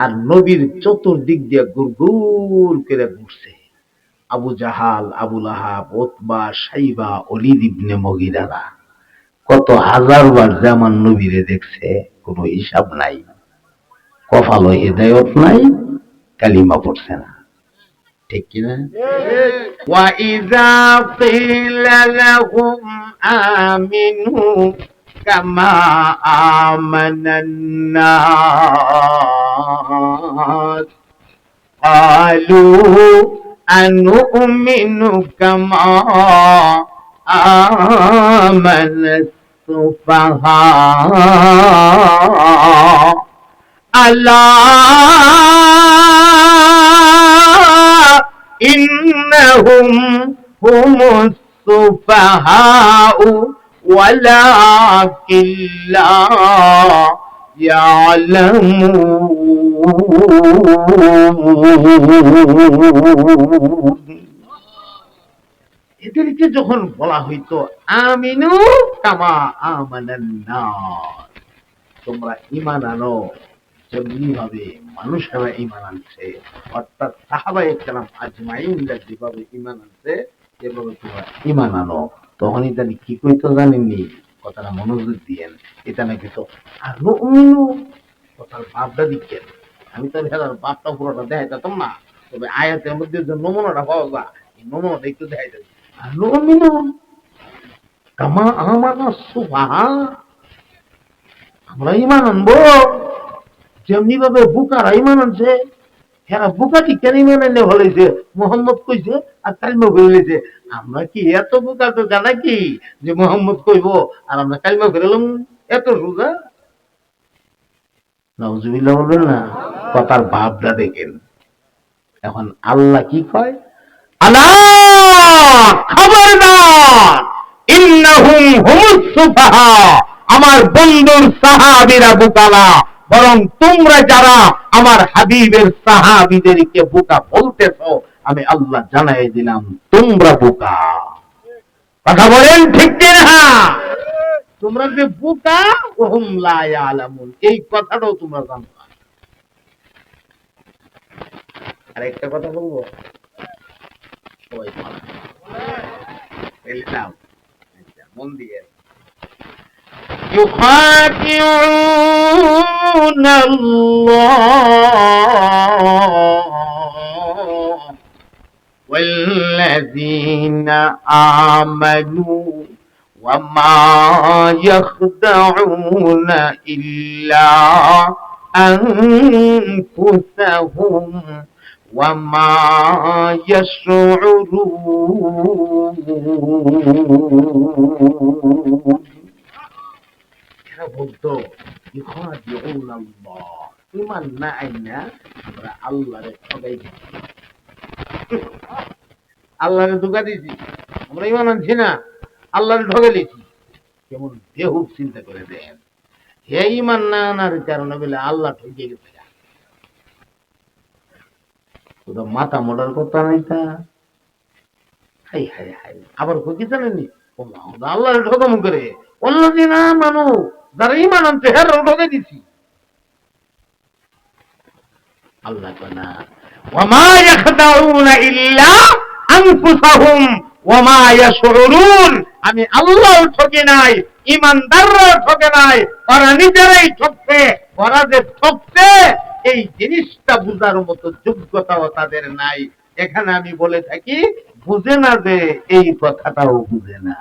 আর নবীর চতুর্দিক দিয়ে গুড়গুড় করে ঘুরছে আবু জাহাল আবুল আহাব ওতবা সাইবা অলিদ ইবনে মগিরারা কত হাজার বার যে আমার নবীরে দেখছে কোনো হিসাব নাই কপালও হেদায়ত নাই কালিমা পড়ছে না ঠিক কিনা وَإِذَا قِيلَ لَهُمْ آمِنُوا كَمَا آمَنَ النَّاسُ. قَالُوا أَنُؤْمِنُ كَمَا آمَنَ السُّفَهَاءُ. أَلَا إنهم هم السفهاء. ولكن لا يعلمون এদেরকে যখন বলা হইতো আমিনু কামা আমানান্নাস তোমরা ইমান আনো যেমনি ভাবে মানুষেরা ইমান আনছে অর্থাৎ সাহাবা একরাম আজমাইনরা যেভাবে ইমান আনছে যেভাবে তোমরা ইমান আনো তখনই জানি কি কইতো জানেননি? কথাটা মনোযোগ দিয়েন এটা নাকি তো আর কথার ভাবটা দিচ্ছেন। আমি তো ভেলার বাপটা পুরোটা দেখাইতাম না। তবে আয়াতের মধ্যে যে নমুনাটা পাওয়া যায়, এই নমুনাটা একটু দেখাই যাবে আর নুমিনু কামা আমানা সুবাহা আমরা ইমান আনব। যেমনি ভাবে বুকারা ইমান আনছে হ্যাঁ বুকাটি কেন হলেছে মোহাম্মদ কইছে আর কালিমা আমরা কি এত বুকা তো জানা কি যে মোহাম্মদ কইব আর আমরা কালিমা এত সোজা বলবেন না, কথার ভাবটা দেখেন। এখন আল্লাহ কি কয়? আল্লাহ খবরদার, ইন্নাহুম হুমুস আমার বন্ধুর সাহাবীরা বুকালা। বরং তোমরা যারা আমার হাবিবের সাহাবীদেরকে বোকা বলতেছো, আমি আল্লাহ জানাই দিলাম, তোমরা বোকা। কথা বলেন ঠিক না? তোমরা যে বোকা, ওহুম লা ইয়ালামুন। এই কথাটাও তোমরা জানো আর একটা কথা বলব? মন দিয়ে। يخادعون الله والذين آمنوا وما يخدعون إلا أنفسهم وما يشعرون এরা বলতো ইমান না আইনা আমরা আল্লাহরে ঠগাই আল্লাহরে ধোকা দিছি। আমরা ইমান আনছি না, আল্লাহরে ঠগে দিছি। কেমন বেহুব চিন্তা করে দেন হে ইমান না আনার কারণে বলে আল্লাহ ঠকে গেছে শুধু মাথা মোটার কথা নাই তা। হাই হাই হাই। আবার কি জানেনি আল্লাহ ঠকাম করে। অন্যদিন না মানু যারা ইমান আনছে, হের ঠকে দিছি। আল্লাহ কনা ওয়ামা ইয়াখদাউনা ইল্লা আনফুসাহুম, ওয়ামা ইয়াশউরুন আমি আল্লাহ ঠকে নাই ইমানদাররাও ঠকে নাই, ওরা নিজেরাই ঠকছে ওরা যে ঠকছে এই জিনিসটা বুঝার মতো যোগ্যতাও তাদের নাই। এখানে আমি বলে থাকি, বুঝে না যে এই কথাটাও বুঝে না।